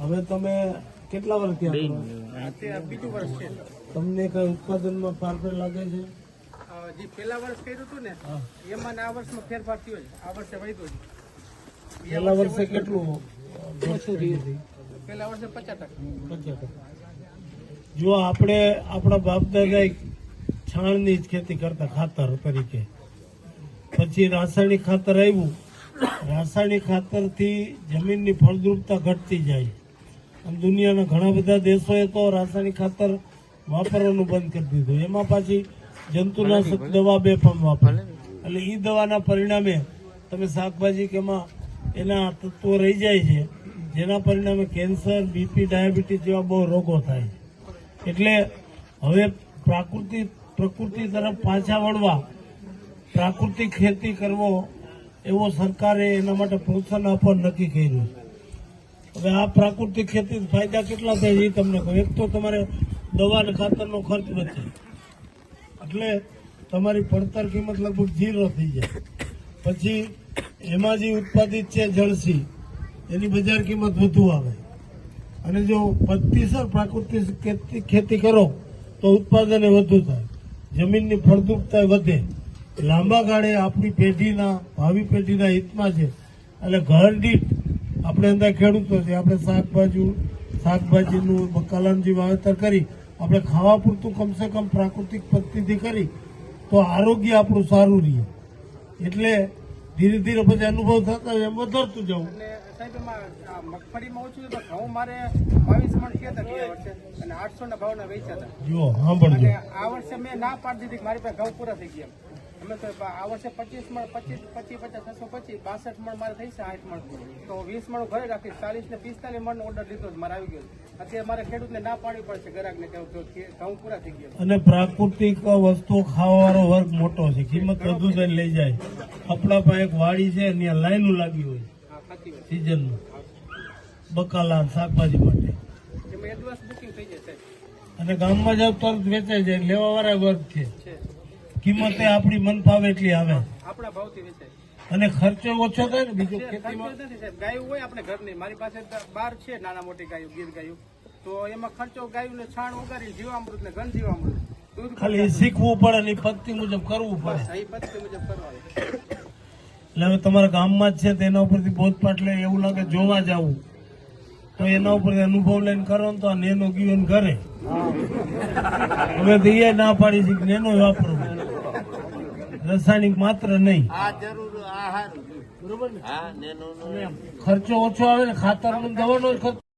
હવે તમે કેટલા વર્ષ થયા તમને કઈ ઉત્પાદનમાં ફારફેર લાગે છે? જે પેલા વર્ષ કર્યું હતું ને એમાં ને આ વર્ષમાં ફેરફાર થયો છે. આ વર્ષે વધ્યો છે. પેલા વર્ષે કેટલું ઓછું થયું પેલા વર્ષે પચાસ ટકા. જો આપણે આપણા બાપ દાદા છાણની જ ખેતી કરતા ખાતર તરીકે પછી રાસાયણિક ખાતર આવ્યું રાસાયણિક ખાતરથી જમીનની ફળદ્રુપતા ઘટતી જાય. દુનિયાના ઘણા બધા દેશોએ તો રાસાયણિક ખાતર વાપરવાનું બંધ કરી દીધું. એમાં પાછી જંતુનાશક દવા બે પણ વાપરે. એટલે એ દવાના પરિણામે તમે શાકભાજી કે એમાં એના તત્વો રહી જાય છે જેના પરિણામે કેન્સર બીપી ડાયાબિટીસ જેવા બહુ રોગો થાય છે. એટલે હવે પ્રાકૃતિક પ્રકૃતિ તરફ પાછા વળવા પ્રાકૃતિક ખેતી કરવો એવો સરકારે એના માટે પ્રોત્સાહન આપવાનું નક્કી કર્યું છે. હવે આ પ્રાકૃતિક ખેતી ફાયદા કેટલા થાય એ તમને કહું. એક તો તમારે દવા અને ખાતરનો ખર્ચ બચે એટલે તમારી પડતર કિંમત લગભગ ઝીરો થઈ જાય. પછી એમાં જે ઉત્પાદિત છે જળસી એની બજાર કિંમત વધુ આવે. અને જો પત્તીસર પ્રાકૃતિક ખેતી- કરો, તો ઉત્પાદન વધુ થાય. જમીનની ફળદ્રુપતા વધે. લાંબા ગાળે આપણી પેઢીના, ભાવિ પેઢીના હિતમાં છે. એટલે ઘર દીઠ આપણે અંદર ખેડૂતો છે આપણે શાકભાજી શાકભાજીનું કલમજી વાવેતર કરી આપણે ખાવા પૂરતું કમસે કમ પ્રાકૃતિક પદ્ધતિથી કરી તો આરોગ્ય આપણું સારું રહે. એટલે ધીરે ધીરે પછી અનુભવ થતા હોય એમ વધારતું જવું. જો સાંભળજો. પણ આ વર્ષે મેં ના પાડી દીધી મારી પાસે ઘઉં પૂરા થઈ ગયા અમે તો આ વર્ષે પચીસ મણ પચીસ પચીસ પચાસ છસો પચીસ બાસઠ મણ મારે થઈ છે આઠ મણ તો વીસ મણ ઘરે રાખીશ. ચાલીસ ને પિસ્તાલીસ મણ ઓર્ડર લીધો મારે આવી ગયો અત્યારે મારે ખેડૂતને ના પાડવી પડશે ગ્રાહકને કે તો ઘઉં પૂરા થઈ ગયા. અને પ્રાકૃતિક વસ્તુઓ ખાવાવાળો વર્ગ મોટો છે. કિંમત વધુ થઈને લઈ જાય. આપણા પાસે એક વાડી છે ત્યાં લાઈનો લાગી હોય સિઝનમાં બકાલા શાકભાજી માટે. એમાં એડવાન્સ બુકિંગ થઈ જશે અને ગામમાં જાવ તરત વેચાઈ જાય. લેવા વાળા વર્ગ છે. કિંમતે આપણી મન ફાવે એટલી આવે. આપણા ભાવથી વેચાય અને ખર્ચો ઓછો થાય ને બીજો ખેતીમાં? ગાયું હોય આપણે ઘરની. મારી પાસે બાર છે નાના મોટી ગાયું ગીર ગાયું. તો એમાં ખર્ચો ગાયું ને છાણ ઉગાડી જીવામૃત ને ઘન જીવામૃત. ખાલી શીખવું પડે ને પદ્ધતિ મુજબ કરવું પડે. પદ્ધતિ મુજબ કરવાનું. એટલે હવે તમારા ગામમાં જ છે તેના ઉપરથી બોધપાઠ લે એવું લાગે જોવા જવું. તો એના ઉપરથી અનુભવ લઈને કરો ને તો આ નેનો ગયો ને ઘરે. હવે તો એ ના પાડી છે નેનો વાપરવો રાસાયણિક માત્ર નહીં. આ જરૂર આ હારું. બરોબર ને? હા ખર્ચો ઓછો આવે ને ખાતર દવાનો જ ખર્ચો